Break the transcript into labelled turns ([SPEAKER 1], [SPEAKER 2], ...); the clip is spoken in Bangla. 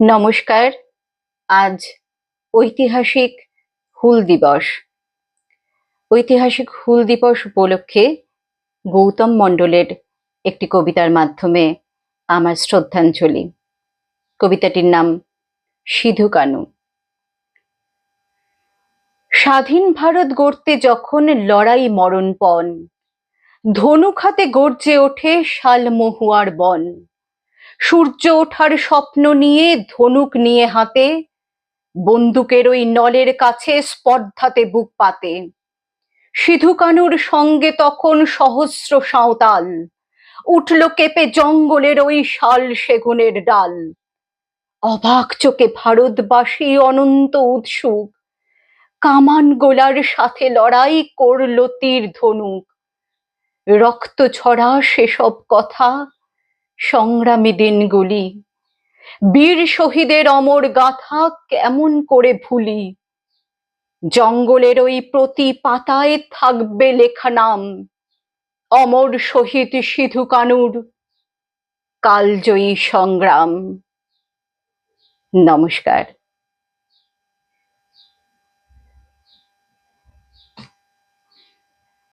[SPEAKER 1] নমস্কার। আজ ঐতিহাসিক হুল দিবস। ঐতিহাসিক হুল দিবস উপলক্ষে গৌতম মণ্ডলের একটি কবিতার মাধ্যমে আমার শ্রদ্ধাঞ্জলি। কবিতাটির নাম সিধু কানু। স্বাধীন ভারত গড়তে যখন লড়াই মরণপণ ধনুক হাতে গর্জে ওঠে শালমহুয়ার বন। সূর্য ওঠার স্বপ্ন নিয়ে ধনুক নিয়ে হাতে বন্দুকের ওই নলের কাছে স্পর্ধাতে বুক পাতে। সিধু কানুর সঙ্গে তখন সহস্র সাঁওতাল। উঠল কেঁপে জঙ্গলের ওই শাল সেগুনের ডাল। অবাক চোখে ভারতবাসী অনন্ত উৎসুক। কামান গোলার সাথে লড়াই করল তীর ধনুক। রক্ত ছড়া সেসব কথা সংগ্রামী দিনগুলি। বীর শহীদের অমর গাথা কেমন করে ভুলি? জঙ্গলের ওই প্রতি পাতায় থাকবে লেখা নাম। অমর শহীদ সিধু কানুর। কালজয়ী সংগ্রাম। নমস্কার।